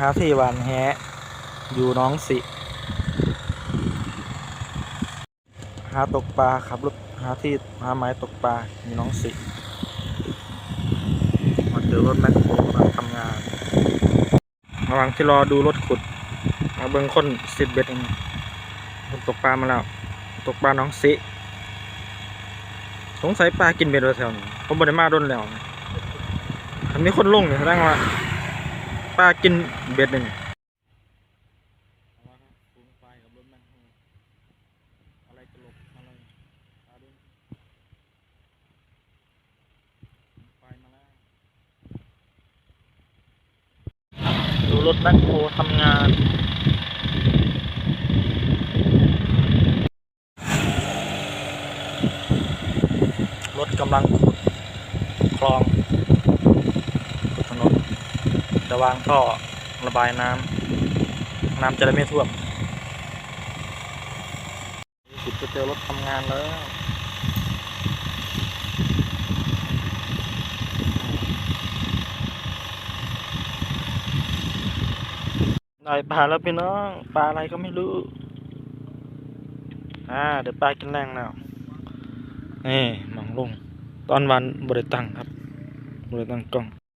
หาที่หวานแหอยู่น้องสิ หาตกปลาขับรถหาที่หาไม้ตกปลาอยู่น้องสิมาเจอรถแมคโครกำลังทำงานระหว่างที่รอดูรถขุดมาเบิ่งคนสิบเบ็ดเองคนตกปลามาแล้ว ตกปลาน้องสิ สงสัยปลากินเบ็ดไว้แถวนี้ผมบ่ได้มาโดนแล้วนะถ้ามีคนลงเนี่ยแสดงว่า ปลากินเบ็ดหนึ่งรจะหลบอะไรปลาดุนไฟมาแล้วดูรถแบ็คโฮทำงานรถกำลังขุดคลองขุดถนนจะ วางท่อระบายน้ำน้ำจะได้ไม่ท่วมขุดจะเจอรถทำงานแล้วได้ปลาแล้วพี่น้องปลาอะไรก็ไม่รู้อ่าเดี๋ยวปลากินแรงแล้วนี่หมองลงตอนวันบริตังครับบริตังกล้อง